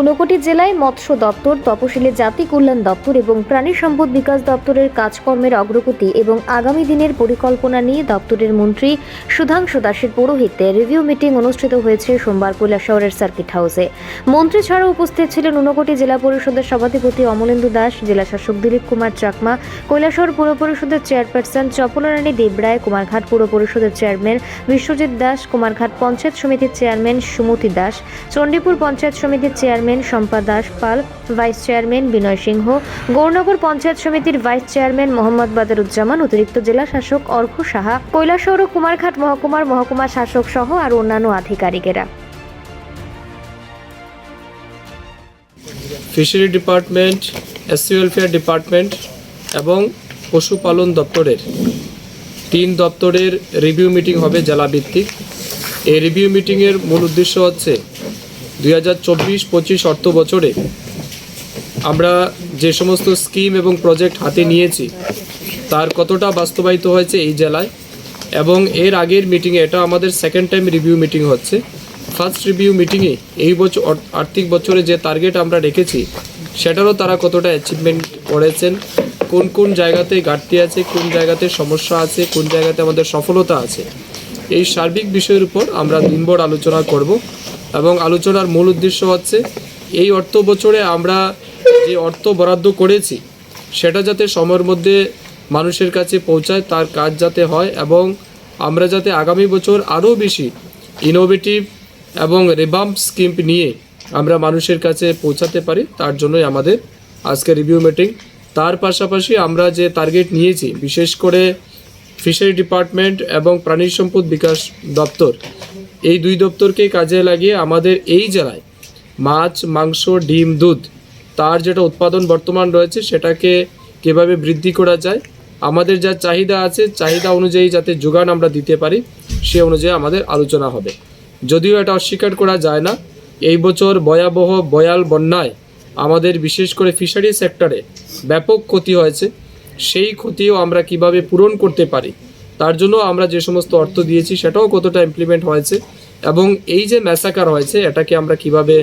ঊনকোটি জেলায় মৎস্য দপ্তর, তপশিলি জাতি কল্যাণ দপ্তর এবং প্রাণী সম্পদ বিকাশ দপ্তরের কাজকর্মের অগ্রগতি এবং আগামী দিনের পরিকল্পনা নিয়ে দপ্তরের মন্ত্রী সুধাংশু দাসের পৌরোহিত্যে রিভিউ মিটিং অনুষ্ঠিত হয়েছে সোমবার কৈলাসহরের সার্কিট হাউসে। মন্ত্রী ছাড়াও উপস্থিত ছিলেন ঊনকোটি জেলা পরিষদের সভাধিপতি অমলেন্দু দাস, জেলা শাসক দিলীপ কুমার চাকমা কৈলাসহর পুর পরিষদের চেয়ারপারসন চপলারানী দেবরায় কুমারঘাট পুর পরিষদের চেয়ারম্যান বিশ্বজিৎ দাস, কুমারঘাট পঞ্চায়েত সমিতির চেয়ারম্যান সুমতি দাস, চণ্ডীপুর পঞ্চায়েত সমিতির chairman Shampa Das Pal, vice chairman Binoy Singha, Gournagar panchayat সমিতির ভাইস চেয়ারম্যান মোহাম্মদ বাদারুজ্জামান, অতিরিক্ত জেলা শাসক অর্ঘ সাহা, কৈলাসহর ও কুমারঘাট মহকুমার মহকুমা শাসক সহ আর অন্যান্য আধিকারিকেরা। Fishery department SC welfare department এবং পশুপালন দপ্তরের তিন দপ্তরের রিভিউ মিটিং হবে জেলাভিত্তিক। এই রিভিউ মিটিংয়ের মূল উদ্দেশ্য হচ্ছে দুই হাজার চব্বিশ, পঁচিশ অর্থ বছরে আমরা যে সমস্ত স্কিম এবং প্রজেক্ট হাতে নিয়েছি, তার কতটা বাস্তবায়িত হয়েছে এই জেলায় এবং এর আগের মিটিংয়ে, এটা আমাদের সেকেন্ড টাইম রিভিউ মিটিং হচ্ছে ফার্স্ট রিভিউ মিটিংয়ে এই বছর আর্থিক বছরে যে টার্গেট আমরা রেখেছি, সেটারও তারা কতটা অ্যাচিভমেন্ট করেছেন, কোন কোন জায়গাতে ঘাটতি আছে, কোন জায়গাতে সমস্যা আছে, কোন জায়গাতে আমাদের সফলতা আছে, এই সার্বিক বিষয়ের উপর আমরা দিনভর আলোচনা করব। এবং আলোচনার মূল উদ্দেশ্য হচ্ছে এই অর্থ বছরে আমরা যে অর্থ বরাদ্দ করেছি, সেটা যাতে সময়ের মধ্যে মানুষের কাছে পৌঁছায়, তার কাজ যাতে হয় এবং আমরা যাতে আগামী বছর আরও বেশি ইনোভেটিভ এবং রেবাম্প স্কিম নিয়ে আমরা মানুষের কাছে পৌঁছাতে পারি, তার জন্যই আমাদের আজকে রিভিউ মিটিং তার পাশাপাশি আমরা যে টার্গেট নিয়েছি, বিশেষ করে ফিশারি ডিপার্টমেন্ট এবং প্রাণী সম্পদ বিকাশ দপ্তর এই দুই দপ্তরকে কাজে লাগিয়ে আমাদের এই জেলায় মাছ, মাংস, ডিম, দুধ, তার যেটা উৎপাদন বর্তমান রয়েছে সেটাকে কীভাবে বৃদ্ধি করা যায়, আমাদের যা চাহিদা আছে, চাহিদা অনুযায়ী যাতে যোগান আমরা দিতে পারি, সে অনুযায়ী আমাদের আলোচনা হবে। যদিও এটা অস্বীকার করা যায় না, এই বছর ভয়াবহ বয়াল বন্যায় আমাদের বিশেষ করে ফিশারি সেক্টরে ব্যাপক ক্ষতি হয়েছে, সেই ক্ষতিও আমরা কীভাবে পূরণ করতে পারি তার জন্য আমরা যে সমস্ত অর্থ দিয়েছি সেটাও কতটা ইমপ্লিমেন্ট হয়েছে এবং এই যে ম্যাসাকার হয়েছে এটাকে আমরা কীভাবে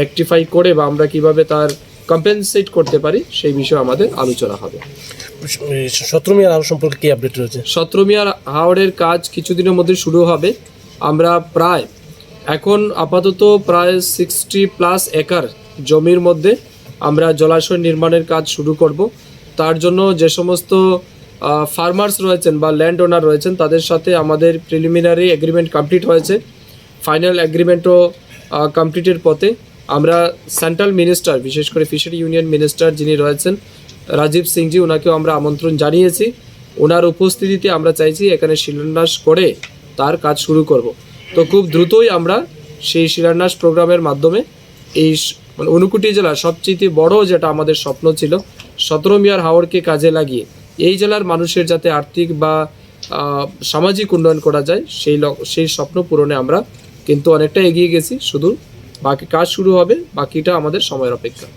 রেকটিফাই করে বা আমরা কীভাবে তার কম্পেনসেট করতে পারি সেই বিষয়ে আমাদের আলোচনা হবে। সতেরোমিয়ার আরও সম্পর্কে কি আপডেট রয়েছে? সত্রমিয়ার হাওড়ের কাজ কিছুদিনের মধ্যে শুরু হবে। আমরা প্রায় এখন আপাতত প্রায় সিক্সটি প্লাস একর জমির মধ্যে আমরা জলাশয় নির্মাণের কাজ শুরু করব। তার জন্য যে সমস্ত ফার্মার্স রয়েছেন বা ল্যান্ড ওনার রয়েছেন, তাদের সাথে আমাদের প্রিলিমিনারি এগ্রিমেন্ট কমপ্লিট হয়েছে। ফাইনাল এগ্রিমেন্টও কমপ্লিটের পথে আমরা সেন্ট্রাল মিনিস্টার বিশেষ করে ফিশারি ইউনিয়ন মিনিস্টার যিনি রয়েছেন, রাজীব সিংজি ওনাকেও আমরা আমন্ত্রণ জানিয়েছি। ওনার উপস্থিতিতে আমরা চাইছি এখানে শিলান্যাস করে তার কাজ শুরু করব। তো খুব দ্রুতই আমরা সেই শিলান্যাস প্রোগ্রামের মাধ্যমে এই মানে ঊনকোটি জেলার সবচেয়ে বড় যেটা আমাদের স্বপ্ন ছিল, সতেরো মিয়ার হাওড়কে কাজে লাগিয়ে এই জেলার মানুষের যাতে আর্থিক বা সামাজিক উন্নয়ন করা যায়, সেই সেই স্বপ্ন পূরণে আমরা কিন্তু অনেকটা এগিয়ে গেছি। শুধু বাকি কাজ শুরু হবে, বাকিটা আমাদের সময়ের অপেক্ষা।